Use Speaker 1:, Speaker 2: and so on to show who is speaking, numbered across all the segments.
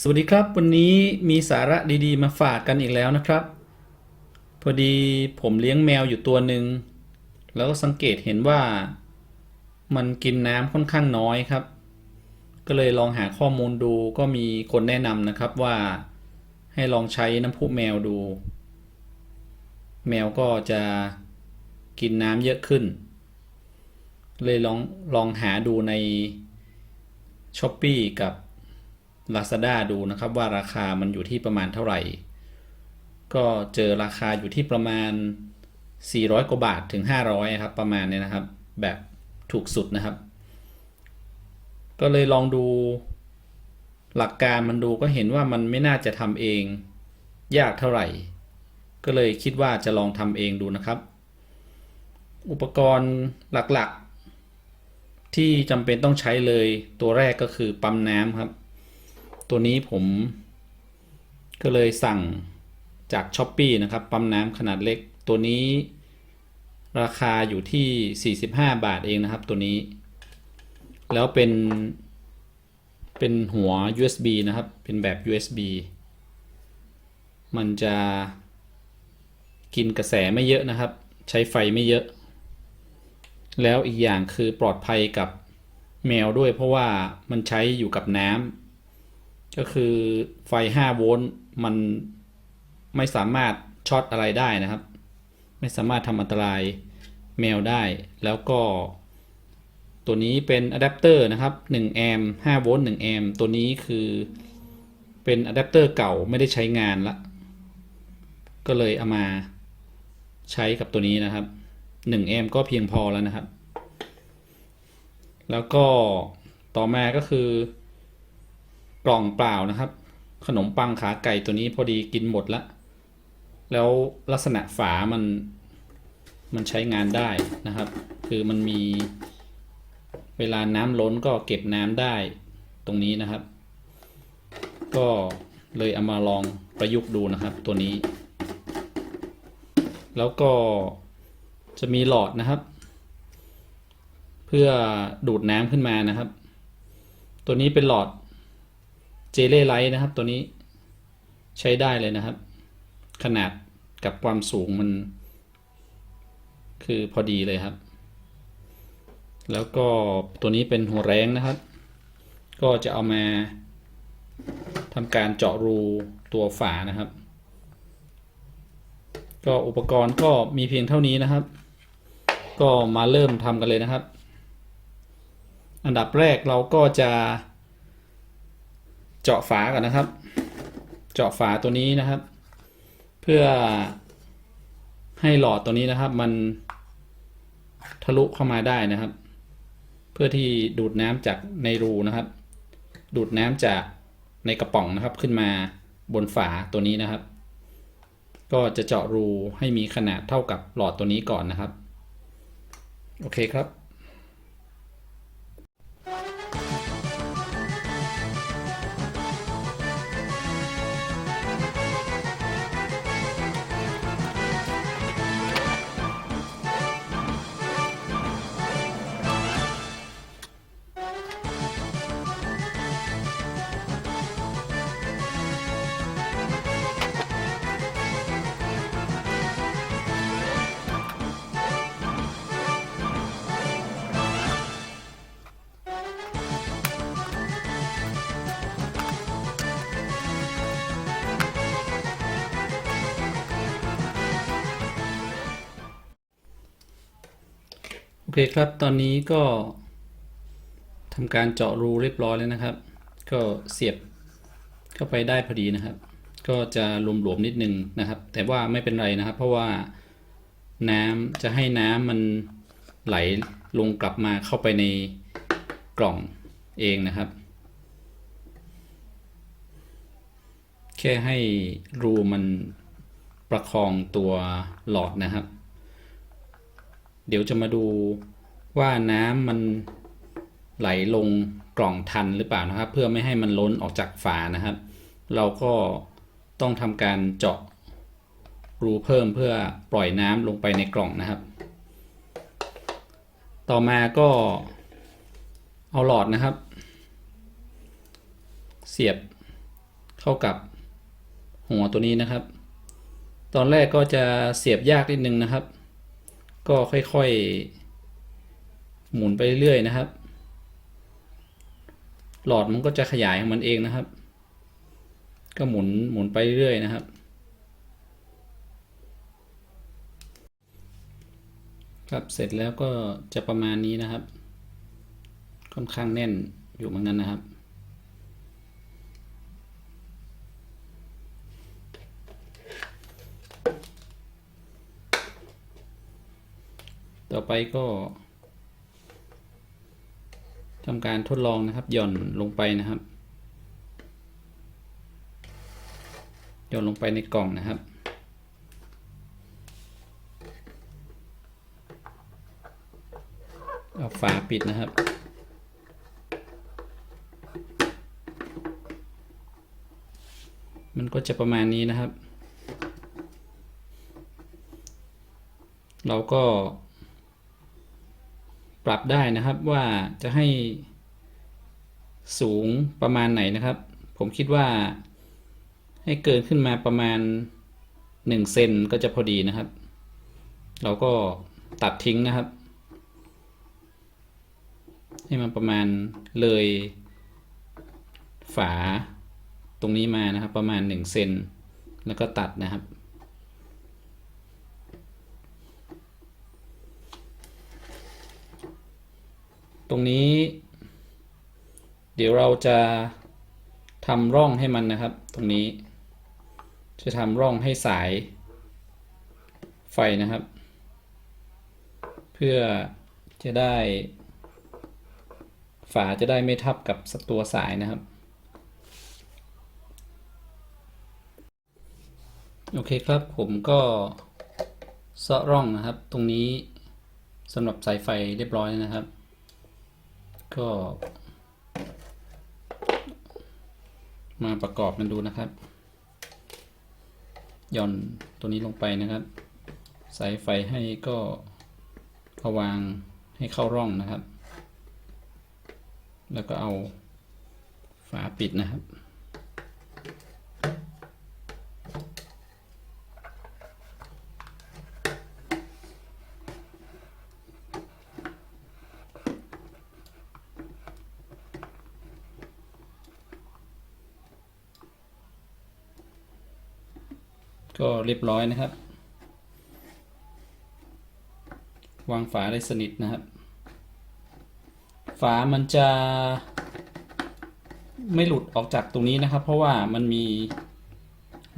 Speaker 1: สวัสดีครับ วันนี้มีสาระดีๆ มาฝากกันอีกแล้วนะครับ พอดีผมเลี้ยงแมวอยู่ตัวหนึ่งแล้วก็สังเกตเห็นว่า มันกินน้ำค่อนข้างน้อยครับ ก็เลยลองหาข้อมูลดูก็มีคนแนะนำนะครับว่า ให้ลองใช้น้ำพุแมวดู แมวก็จะกินน้ำเยอะขึ้น เลยลองลองหาดูในช้อป e e กับ Lazada ดูนะครับว่าราคามันอยู่ที่ประมาณเท่าไหร่ ก็เจอราคาอยู่ที่ประมาณ 400 กว่าบาทถึง 500ครับประมาณเนี้ยนะครับ แบบถูกสุดนะครับ ก็เลยลองดูหลักการมันดูก็เห็นว่ามันไม่น่าจะทำเองยากเท่าไหร่ ก็เลยคิดว่าจะลองทำเองดูนะครับ อุปกรณ์หลักๆ ที่จำเป็นต้องใช้เลยตัวแรกก็คือปั๊มน้ำครับ ตัวนี้ผมก็เลยสั่งจาก s h อ p e e นะครับ ปั๊มน้ำขนาดเล็ก ตัวนี้ราคาอยู่ที่ 45 บาทเองนะครับ ตัวนี้ แล้วเป็นเป็นหัว USB นะครับ เป็นแบบ USB มันจะกินกระแสไม่เยอะนะครับ ใช้ไฟไม่เยอะ แล้วอีกอย่างคือปลอดภัยกับแมวด้วยเพราะว่ามันใช้อยู่กับน้ำ ก็คือไฟ 5 โวลต์มันไม่สามารถช็อตอะไรได้นะครับ ไม่สามารถทำอันตรายแมวได้ แล้วก็ ตัวนี้เป็นอะแดปเตอร์นะครับ1แอมป์5โวลต์1แอมป์ตัวนี้คือเป็นอะแดปเตอร์เก่าไม่ได้ใช้งานละ ก็เลยเอามาใช้กับตัวนี้นะครับ1แอมป์ก็เพียงพอแล้วนะครับ แล้วก็ต่อมาก็คือ กล่องเปล่านะครับ ขนมปังขาไก่ตัวนี้พอดีกินหมดละ แล้วลักษณะฝามันมันใช้งานได้นะครับ คือมันมีเวลาน้ำล้นก็เก็บน้ำได้ตรงนี้นะครับ ก็เลยเอามาลองประยุกต์ดูนะครับตัวนี้ แล้วก็จะมีหลอดนะครับ เพื่อดูดน้ำขึ้นมานะครับ ตัวนี้เป็นหลอด เจเล่ไลท์นะครับ ตัวนี้ใช้ได้เลยนะครับ ขนาดกับความสูงมัน คือพอดีเลยครับ แล้วก็ตัวนี้เป็นหัวแรงนะครับ ก็จะเอามาทำการเจาะรูตัวฝานะครับ ก็อุปกรณ์ก็มีเพียงเท่านี้นะครับ ก็มาเริ่มทำกันเลยนะครับ อันดับแรกเราก็จะ เจาะฝากันนะครับ เจาะฝาตัวนี้นะครับ เพื่อให้หลอดตัวนี้นะครับ มันทะลุเข้ามาได้นะครับ เพื่อที่ดูดน้ำจากในรูนะครับ ดูดน้ำจากในกระป๋องนะครับ ขึ้นมาบนฝาตัวนี้นะครับ ก็จะเจาะรูให้มีขนาดเท่ากับหลอดตัวนี้ก่อนนะครับ โอเคครับ คครับตอนนี้ก็ทำการเจาะรูเรียบร้อยแล้วนะครับ ก็เสียบเข้าไปได้พอดีนะครับ ก็จะหลวมๆนิดนึงนะครับ แต่ว่าไม่เป็นไรนะครับ เพราะว่าน้ำจะให้น้ำมันไหลลงกลับมาเข้าไปในกล่องเองนะครับ แค่ให้รูมันประคองตัวหลอดนะครับ เดี๋ยวจะมาดูว่าน้ำมันไหลลงกล่องทันหรือเปล่านะครับ เพื่อไม่ให้มันล้นออกจากฝานะครับ เราก็ต้องทำการเจาะรูเพิ่มเพื่อปล่อยน้ำลงไปในกล่องนะครับ ต่อมาก็เอาหลอดนะครับ เสียบเข้ากับหัวตัวนี้นะครับ ตอนแรกก็จะเสียบยากนิดนึงนะครับ ก็ค่อยๆ หมุนไปเรื่อยๆนะครับ หลอดมันก็จะขยายของมันเองนะครับ ก็หมุนหมุนไปเรื่อยๆนะครับ ครับเสร็จแล้วก็จะประมาณนี้นะครับ ค่อนข้างแน่นอยู่เหมือนกันนะครับ ไปก็ทำการทดลองนะครับ หย่อนลงไปนะครับหย่อนลงไปในกล่องนะครับ เอาฝาปิดนะครับ มันก็จะประมาณนี้นะครับ เราก็ ปรับได้นะครับว่าจะให้สูงประมาณไหนนะครับ ผมคิดว่าให้เกินขึ้นมาประมาณ1เซนก็จะพอดีนะครับ เราก็ตัดทิ้งนะครับ ให้มันประมาณเลยฝาตรงนี้มานะครับ ประมาณ1เซนแล้วก็ตัดนะครับ ตรงนี้ เดี๋ยวเราจะทำร่องให้มันนะครับ ตรงนี้ จะทำร่องให้สาย ไฟนะครับ เพื่อจะได้ ฝาจะได้ไม่ทับกับตัวสายนะครับ โอเคครับผมก็เซาะร่องนะครับ ตรงนี้สำหรับสายไฟเรียบร้อยนะครับ ก็ มาประกอบมันดูนะครับย่อนตัวนี้ลงไปนะครับ สายไฟให้ก็เอาวางให้เข้าร่องนะครับ แล้วก็เอาฝาปิดนะครับ ก็เรียบร้อยนะครับ วางฝาได้สนิทนะครับ ฝามันจะไม่หลุดออกจากตรงนี้นะครับ เพราะว่ามันมี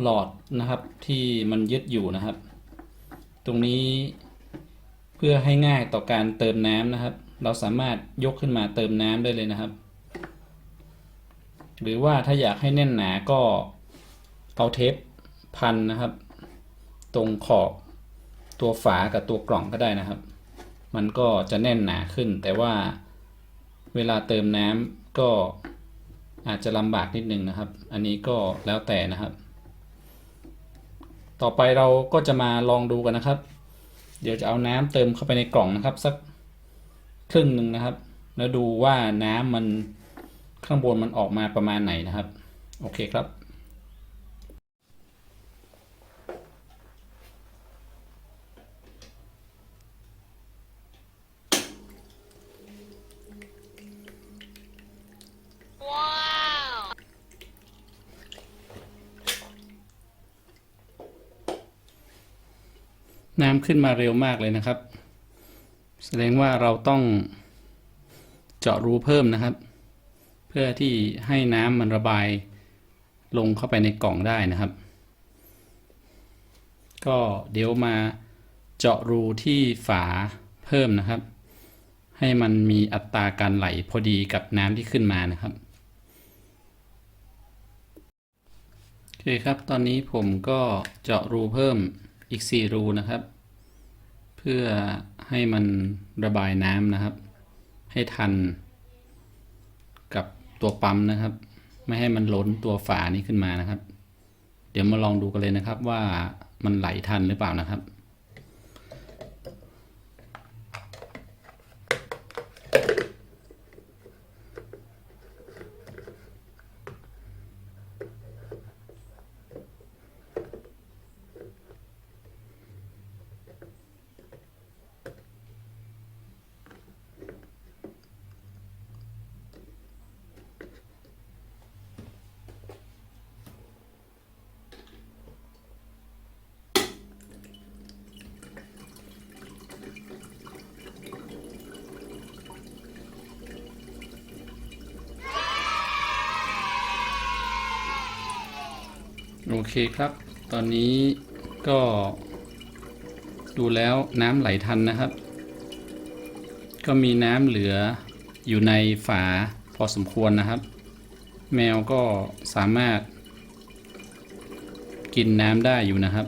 Speaker 1: หลอดนะครับที่มันยึดอยู่นะครับ ตรงนี้เพื่อให้ง่ายต่อการเติมน้ำนะครับ เราสามารถยกขึ้นมาเติมน้ำได้เลยนะครับ หรือว่าถ้าอยากให้แน่นหนาก็เอาเทป พันนะครับ ตรงขอบตัวฝากับตัวกล่องก็ได้นะครับ มันก็จะแน่นหนาขึ้น แต่ว่าเวลาเติมน้ำก็อาจจะลำบากนิดนึงนะครับ อันนี้ก็แล้วแต่นะครับ ต่อไปเราก็จะมาลองดูกันนะครับ เดี๋ยวจะเอาน้ำเติมเข้าไปในกล่องนะครับ สักครึ่งหนึ่งนะครับ แล้วดูว่าน้ำมันข้างบนมันออกมาประมาณไหนนะครับ โอเคครับ น้ำขึ้นมาเร็วมากเลยนะครับ แสดงว่าเราต้องเจาะรูเพิ่มนะครับ เพื่อที่ให้น้ำมันระบายลงเข้าไปในกล่องได้นะครับ ก็เดี๋ยวมาเจาะรูที่ฝาเพิ่มนะครับ ให้มันมีอัตราการไหลพอดีกับน้ำที่ขึ้นมานะครับโอเคครับ ตอนนี้ผมก็เจาะรูเพิ่ม อีก 4 รูนะครับ เพื่อให้มันระบายน้ำนะครับ ให้ทันกับตัวปั๊มนะครับ ไม่ให้มันล้นตัวฝานี้ขึ้นมานะครับ เดี๋ยวมาลองดูกันเลยนะครับว่ามันไหลทันหรือเปล่านะครับ โอเคครับ ตอนนี้ก็ดูแล้วน้ำไหลทันนะครับ ก็มีน้ำเหลืออยู่ในฝาพอสมควรนะครับ แมวก็สามารถกินน้ำได้อยู่นะครับ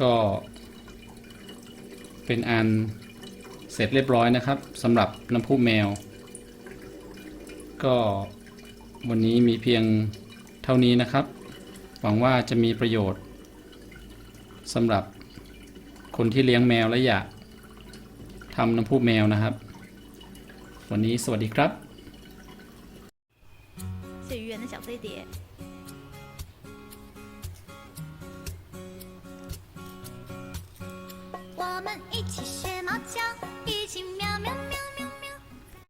Speaker 1: ก็เป็นอันเสร็จเรียบร้อยนะครับสำหรับน้ำพุแมว ก็ วันนี้มีเพียงเท่านี้นะครับ หวังว่าจะมีประโยชน์สำหรับคนที่เลี้ยงแมวและอยากทำน้ำพุแมวนะครับ วันนี้สวัสดีครับ
Speaker 2: 谢于圆的小飞碟。
Speaker 3: 我们一起学猫叫，